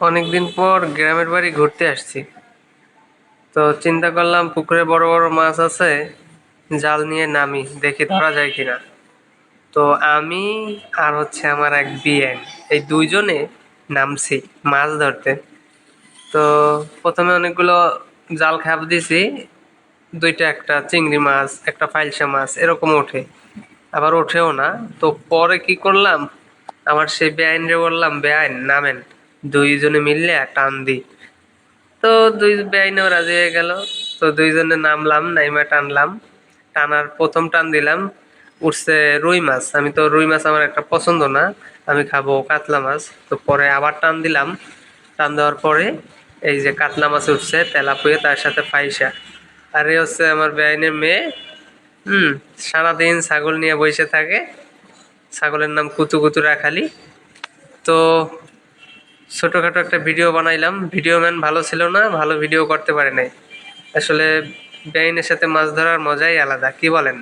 অনেকদিন পর গ্রামের বাড়ি ঘুরতে আসছি। তো চিন্তা করলাম পুকুরে বড় বড় মাছ আছে, জাল নিয়ে নামি, দেখি ধরা যায় কিনা। তো আমি আর হচ্ছে আমার এক বিয়েন এই দুইজনে নামছি মাছ ধরতে। তো প্রথমে অনেকগুলো জাল খাপ দিছি, দুইটা একটা চিংড়ি মাছ, একটা ফাইলসা মাছ, এরকম ওঠে। আবার ওঠেও না। তো পরে কি করলাম, আমার সেই বেআইনরে বললাম, বেআইন, নামেন। দুইজনে মিললে টান দিই তো দুই বেআইনও রাজি হয়ে গেল। তো দুইজনে নামলাম, নাইমা টানলাম। টানার প্রথম টান দিলাম, উঠছে রুই মাছ। আমি তো রুই মাছ আমার একটা পছন্দ না, আমি খাব কাতলা মাছ। তো পরে আবার টান দিলাম। টান দেওয়ার পরে এই যে কাতলা মাছ উঠছে, তেলাপুয়ে তার সাথে ফাইসা। আর এই হচ্ছে আমার বেআইনের মেয়ে, হুম, সারাদিন ছাগল নিয়ে বসে থাকে। ছাগলের নাম কুতু কুতু রাখালি। তো ছোটোখাটো একটা ভিডিও বানাইলাম। ভিডিও ম্যান ভালো ছিল না, ভালো ভিডিও করতে পারে নাই। আসলে ব্যাইনের সাথে মাছ ধরার মজাই আলাদা, কি বলেন?